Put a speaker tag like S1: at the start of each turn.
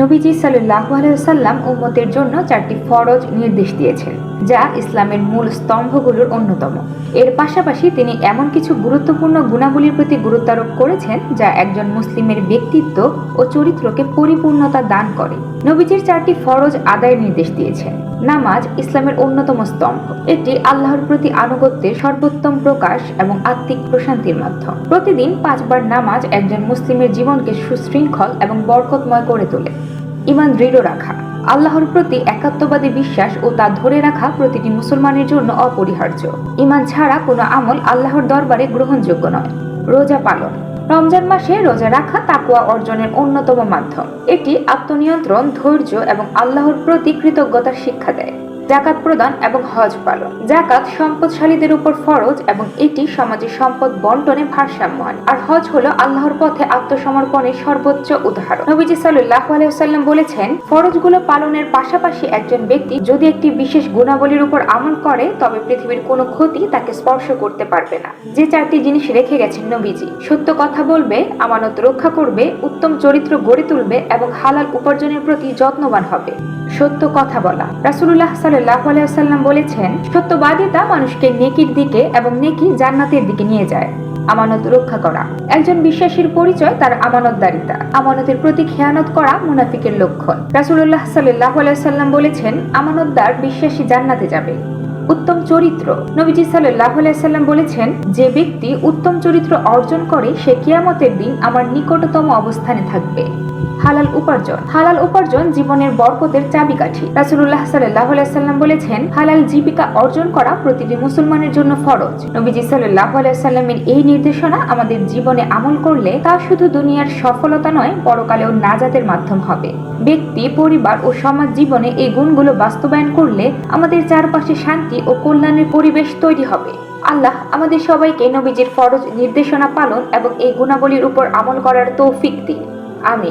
S1: নবীজি সাল্লাহ আলাইসাল্লাম উম্মতের জন্য চারটি ফরজ নির্দেশ দিয়েছেন। যা ইসলামের মূল স্তম্ভগুলোর অন্যতম। এর পাশাপাশি তিনি এমন কিছু গুরুত্বপূর্ণ গুণাবলীর প্রতি গুরুত্বারোপ করেছেন যা একজন মুসলিমের ব্যক্তিত্ব ও চরিত্রকে পরিপূর্ণতা দান করে। নবীজির চারটি ফরজ আদায়ের নির্দেশ দিয়েছেন। নামাজ ইসলামের অন্যতম স্তম্ভ। এটি আল্লাহর প্রতি আনুগত্যের সর্বোত্তম প্রকাশ এবং আত্মিক প্রশান্তির মাধ্যম। প্রতিদিন পাঁচবার নামাজ একজন মুসলিমের জীবনকে সুশৃঙ্খল এবং বরকতময় করে তোলে। ইমান দৃঢ় রাখা। আল্লাহর প্রতি একাত্মবাদী বিশ্বাস ও তা ধরে রাখা প্রতিটি মুসলমানের জন্য অপরিহার্য। ইমান ছাড়া কোনো আমল আল্লাহর দরবারে গ্রহণযোগ্য নয়। রোজা পালন। রমজান মাসে রোজা রাখা তাকুয়া অর্জনের অন্যতম মাধ্যম। এটি আত্মনিয়ন্ত্রণ, ধৈর্য এবং আল্লাহর প্রতি কৃতজ্ঞতার শিক্ষা দেয়। জাকাত প্রদান এবং হজ পালন। জাকাত সম্পদশালীদের উপর ফরজ এবং এটি সমাজের সম্পদ বন্টনে ভারসাম্য আর হজ হলো আল্লাহর পথে আত্মসমর্পণের সর্বোচ্চ উদাহরণ। নবীজি সাল্লাহ আলাইসাল্লাম বলেছেন, ফরজগুলো পালনের পাশাপাশি একজন ব্যক্তি যদি একটি বিশেষ গুণাবলীর উপর আমল করে, তবে পৃথিবীর কোনো ক্ষতি তাকে স্পর্শ করতে পারবে না। যে চারটি জিনিস রেখে গেছেন নবীজি। সত্য কথা বলবে, আমানত রক্ষা করবে, উত্তম চরিত্র গড়ে তুলবে এবং হালাল উপার্জনের প্রতি যত্নবান হবে। সত্য কথা বলা। রাসুল্লাহ সাল্লাহ আলাইসাল্লাম বলেছেন সত্যবাদিতা মানুষকে নেকির দিকে এবং নেকি জান্নাতের দিকে নিয়ে যায়। আমানত রক্ষা করা। একজন বিশ্বাসীর পরিচয় তার আমানতদারিতা। আমানতের প্রতি খেয়ানত করা মুনাফিকের লক্ষণ। রাসুল্লাহ সাল্লাহ আলাইসাল্লাম বলেছেন, আমানতদার বিশ্বাসী জান্নাতে যাবে। উত্তম চরিত্র। নবীজি সাল্লাহ সাল্লাম বলেছেন, যে ব্যক্তি উত্তম চরিত্র অর্জন করে, সে কিয়ামতের দিন আমার নিকটতম অবস্থানে থাকবে। হালাল উপার্জন। হালাল উপার্জন জীবনের বরকতের চাবিকাঠি। রাসুল্লাহ সাল্লাহ সাল্লাম বলেছেন, হালাল জীবিকা অর্জন করা প্রতিটি মুসলমানের জন্য ফরজ। নবীজি সাল্লাহ সাল্লামের এই নির্দেশনা আমাদের জীবনে আমল করলে তা শুধু দুনিয়ার সফলতা নয়, পরকালেও নাজাতের মাধ্যম হবে। ব্যক্তি, পরিবার ও সমাজ জীবনে এই গুণগুলো বাস্তবায়ন করলে আমাদের চারপাশে শান্তি ও কল্যাণের পরিবেশ তৈরি হবে। আল্লাহ আমাদের সবাইকে নবীজির ফরজ নির্দেশনা পালন এবং এই গুণাবলীর উপর আমল করার তৌফিক দিন। আমি